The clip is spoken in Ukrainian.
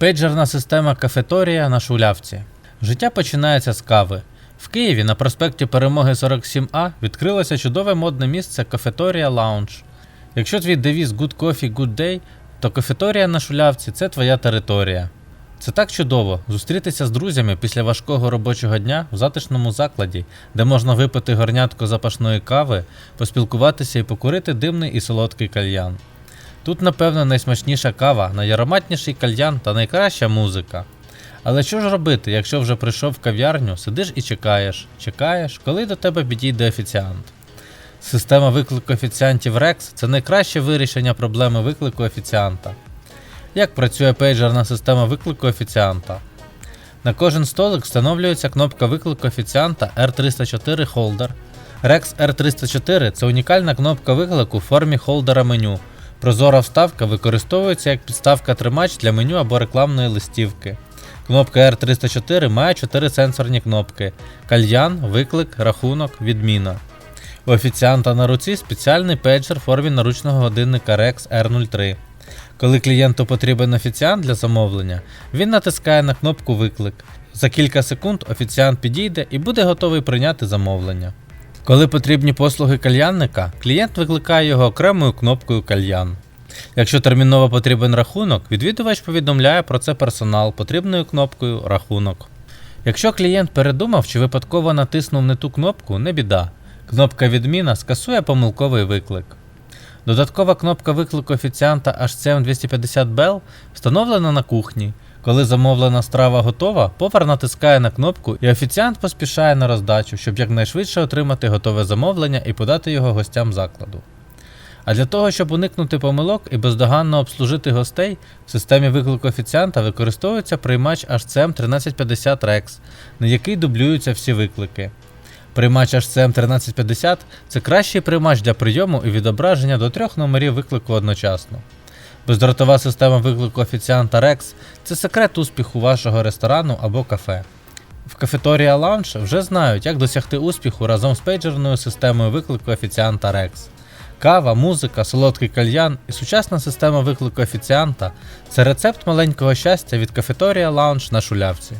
Пейджерна система кафеторія на шулявці. Життя починається з кави. В Києві на проспекті Перемоги 47А відкрилося чудове модне місце Кафеторія Лаунж. Якщо твій девіз Good Coffee, Good Day, то кафеторія на шулявці це твоя територія. Це так чудово зустрітися з друзями після важкого робочого дня в затишному закладі, де можна випити горнятко запашної кави, поспілкуватися і покурити димний і солодкий кальян. Тут, напевно, найсмачніша кава, найароматніший кальян та найкраща музика. Але що ж робити, якщо вже прийшов в кав'ярню, сидиш і чекаєш, чекаєш, коли до тебе підійде офіціант. Система виклику офіціантів REX – це найкраще вирішення проблеми виклику офіціанта. Як працює пейджерна система виклику офіціанта? На кожен столик встановлюється кнопка виклику офіціанта R304 Holder. Rex R304 це унікальна кнопка виклику в формі холдера меню. Прозора вставка використовується як підставка тримач для меню або рекламної листівки. Кнопка R304 має 4 сенсорні кнопки: кальян, виклик, рахунок, відміна. У офіціанта на руці спеціальний пейджер в формі наручного годинника Rex R03. Коли клієнту потрібен офіціант для замовлення, він натискає на кнопку Виклик. За кілька секунд офіціант підійде і буде готовий прийняти замовлення. Коли потрібні послуги кальянника, клієнт викликає його окремою кнопкою Кальян. Якщо терміново потрібен рахунок, відвідувач повідомляє про це персонал потрібною кнопкою Рахунок. Якщо клієнт передумав чи випадково натиснув не ту кнопку, не біда. Кнопка відміна скасує помилковий виклик. Додаткова кнопка виклику офіціанта HCM 250 Bell встановлена на кухні. Коли замовлена страва готова, повар натискає на кнопку і офіціант поспішає на роздачу, щоб якнайшвидше отримати готове замовлення і подати його гостям закладу. А для того, щоб уникнути помилок і бездоганно обслужити гостей, в системі виклику офіціанта використовується приймач HCM 1350 Rex, на який дублюються всі виклики. Приймач HCM 1350 це кращий приймач для прийому і відображення до трьох номерів виклику одночасно. Бездротова система виклику офіціанта Rex це секрет успіху вашого ресторану або кафе. В кафеторія Lounge вже знають, як досягти успіху разом з пейджерною системою виклику офіціанта Rex. Кава, музика, солодкий кальян і сучасна система виклику офіціанта це рецепт маленького щастя від кафеторія Lounge на шулявці.